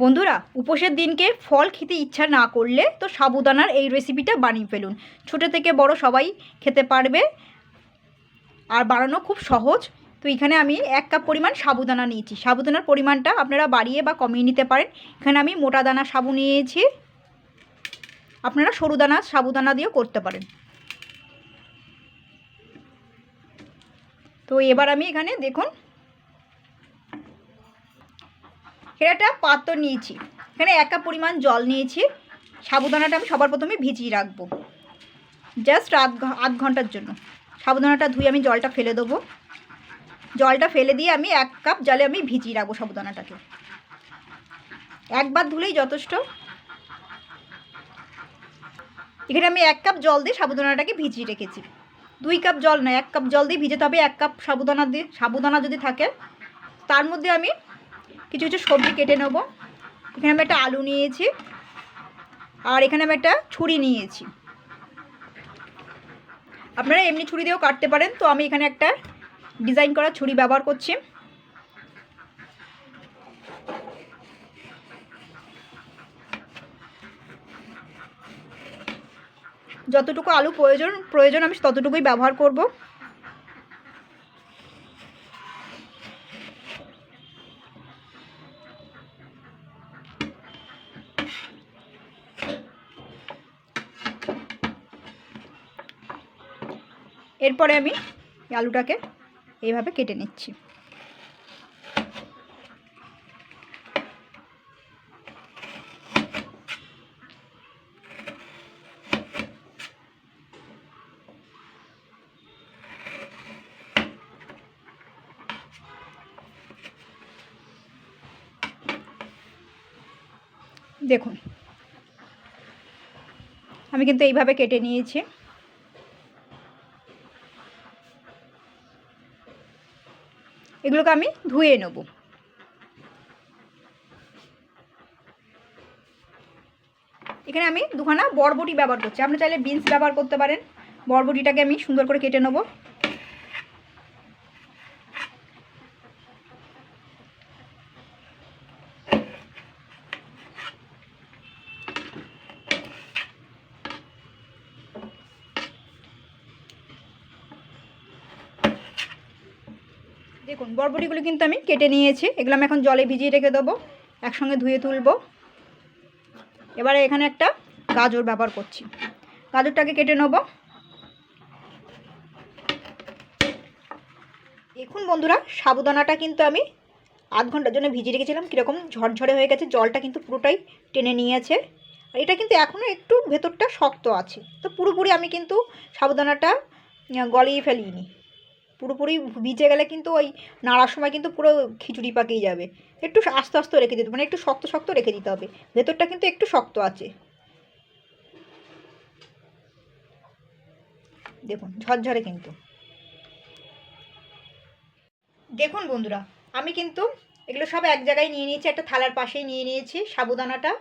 বন্ধুরা, উপোসের দিনকে ফল খেতে ইচ্ছা না করলে তো সাবুদানার এই রেসিপিটা বানিয়ে ফেলুন। ছোটো থেকে বড় সবাই খেতে পারবে আর বানানো খুব সহজ। তো এখানে আমি এক কাপ পরিমাণ সাবুদানা নিয়েছি। সাবুদানার পরিমাণটা আপনারা বাড়িয়ে বা কমিয়ে নিতে পারেন। এখানে আমি মোটা দানা সাবু নিয়েছি। আপনারা সরু দানা, সাবুদানা দিয়েও করতে পারেন। তো এবার আমি এখানে দেখুন এখানে একটা পাত্র নিয়েছি। এখানে এক কাপ পরিমাণ জল নিয়েছি। সাবুদানাটা আমি সবার প্রথমে ভিজিয়ে রাখব। জাস্ট আধ আধ ঘণ্টার জন্য। সাবুদানাটা ধুয়ে আমি জলটা ফেলে দেবো। জলটা ফেলে দিয়ে আমি এক কাপ জলে আমি ভিজিয়ে রাখব সাবুদানাটাকে। একবার ধুলেই যথেষ্ট। এখানে আমি এক কাপ জল দিয়ে সাবুদানাটাকে ভিজিয়ে রেখেছি। দুই কাপ জল না এক কাপ জল দিয়ে ভিজে তবে এক কাপ সাবুদানা দিয়ে, সাবুদানা যদি থাকে, তার মধ্যে আমি কিছু কিছু সবজি কেটে নেব। এখানে আমি একটা আলু নিয়েছি, আর এখানে আমি একটা ছুরি নিয়েছি। আপনারা এমনি ছুরি দিয়েও কাটতে পারেন, তো আমি এখানে একটা ডিজাইন করা ছুরি ব্যবহার করছি। যতটুকু আলু প্রয়োজন প্রয়োজন আমি ততটুকুই ব্যবহার করব। এরপরে আমি আলুটাকে এইভাবে কেটে নিচ্ছি। দেখুন আমি কিন্তু এইভাবে কেটে নিয়েছি। এগুলোকে আমি ধুয়ে নেব। এখানে আমি দুখানা বরবটি ব্যবহার করছি। আপনি চাইলে বিনস ব্যবহার করতে পারেন। বরবটিটাকে আমি সুন্দর করে কেটে নেব। দেখুন, বরবটিগুলো কিন্তু আমি কেটে নিয়েছি। এগুলো আমি এখন জলে ভিজিয়ে রেখে দেবো। একসঙ্গে ধুয়ে তুলবো। এবারে এখানে একটা গাজর ব্যবহার করছি। গাজরটাকে কেটে নেব। দেখুন বন্ধুরা, সাবুদানাটা কিন্তু আমি আধ ঘণ্টার জন্য ভিজিয়ে রেখেছিলাম। কীরকম ঝরঝরে হয়ে গেছে, জলটা কিন্তু পুরোটাই টেনে নিয়েছে। আর এটা কিন্তু এখনও একটু ভেতরটা শক্ত আছে। তো পুরোপুরি আমি কিন্তু সাবুদানাটা গলিয়ে ফেলিনি। পুরোপুরি ভিজে গেলে কিন্তু ওই নাড়ার সময় কিন্তু পুরো খিচুড়ি পাকিয়ে যাবে। একটু আস্তে আস্তে রেখে দিতে মানে একটু শক্ত শক্ত রেখে দিতে হবে। ভেতরটা কিন্তু একটু শক্ত আছে। দেখুন, ঝরঝরে কিন্তু। দেখুন বন্ধুরা, আমি কিন্তু এগুলো সব এক জায়গায় নিয়ে নিয়েছি, একটা থালার পাশেই নিয়ে নিয়েছি সাবুদানাটা।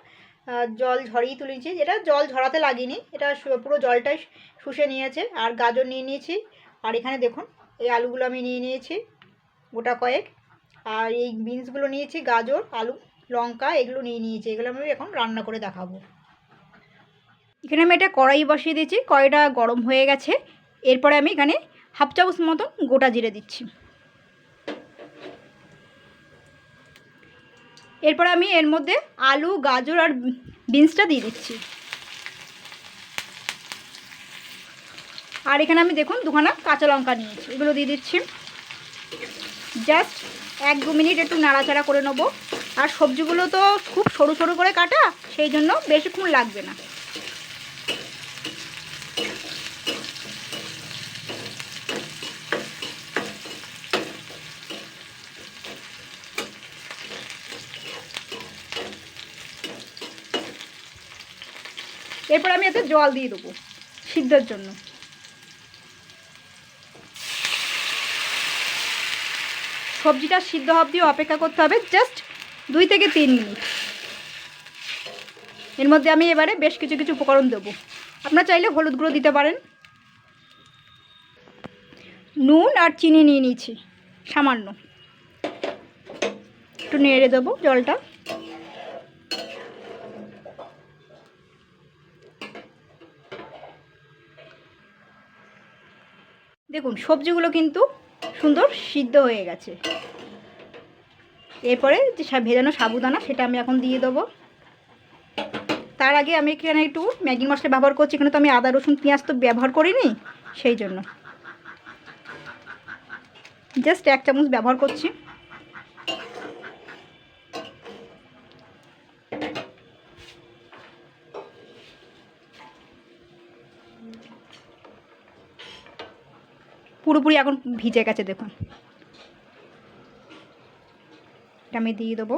জল ঝরিয়ে তুলেছি, যেটা জল ঝরাতে লাগেনি, এটা পুরো জলটাই শুষে নিয়েছে, আর গাজর নিয়ে নিয়েছি। আর এখানে দেখুন এই আলুগুলো আমি নিয়ে নিয়েছি, গোটা কয়েক। আর এই বিনসগুলো নিয়েছি, গাজর, আলু, লঙ্কা, এগুলো নিয়ে নিয়েছি। এগুলো আমি এখন রান্না করে দেখাবো। এখানে আমি এটা কড়াই বসিয়ে দিয়েছি, কড়াইটা গরম হয়ে গেছে। এরপরে আমি এখানে হাফ চামচ মতন গোটা জিরে দিচ্ছি। এরপরে আমি এর মধ্যে আলু, গাজর আর বিনসটা দিয়ে দিচ্ছি। আর এখানে আমি দেখুন দুখানা কাঁচা লঙ্কা নিয়েছি, এগুলো দিয়ে দিচ্ছি। জাস্ট এক দু মিনিট একটু নাড়াচাড়া করে নেব। আর সবজিগুলো তো খুব সরু সরু করে কাটা, সেই জন্য বেশিক্ষণ লাগবে না। এরপর আমি এতে জল দিয়ে দেবো, সিদ্ধর জন্য। সবজিটা সিদ্ধ অবধি অপেক্ষা করতে হবে জাস্ট দুই থেকে তিন মিনিট। এর মধ্যে আমি এবারে বেশ কিছু কিছু উপকরণ দেবো। আপনার চাইলে হলুদ গুঁড়ো দিতে পারেন। নুন আর চিনি নিয়ে নিয়েছি, সামান্য। একটু নেড়ে দেবো জলটা। দেখুন, সবজিগুলো কিন্তু সুন্দর সিদ্ধ হয়ে গেছে। এরপরে যে ভেজানো সাবুদানা, সেটা আমি এখন দিয়ে দেবো। তার আগে আমি এখানে একটু ম্যাগি মশলা ব্যবহার করছি, এখানে তো আমি আদা, রসুন, পেঁয়াজ তো ব্যবহার করিনি, সেই জন্য। জাস্ট এক চামচ ব্যবহার করছি। পুরোপুরি এখন ভিজে গেছে, দেখুন। এটা আমি দিয়ে দেবো।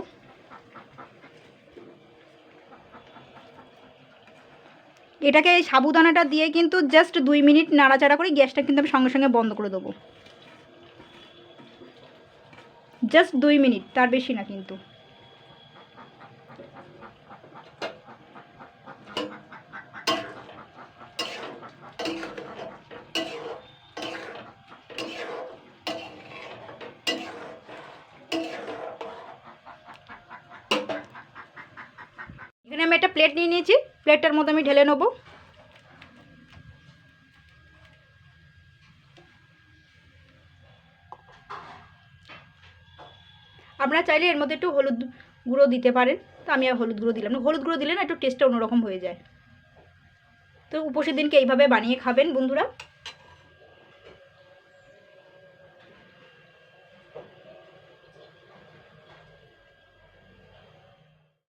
এটাকে এই সাবুদানাটা দিয়ে কিন্তু জাস্ট দুই মিনিট নাড়াচাড়া করে গ্যাসটা কিন্তু আমি সঙ্গে সঙ্গে বন্ধ করে দেবো। জাস্ট দুই মিনিট, তার বেশি না কিন্তু এখানে আমি একটা প্লেট নিয়ে নিয়েছি। প্লেটটার মধ্যে আমি ঢেলে নেব। আপনারা চাইলে এর মধ্যে একটু হলুদ গুঁড়ো দিতে পারেন। তো আমি আর হলুদ গুঁড়ো দিলাম হলুদ গুঁড়ো দিলে না একটু টেস্টটা অন্যরকম হয়ে যায়। তো উপসের দিনকে এইভাবে বানিয়ে খাবেন বন্ধুরা।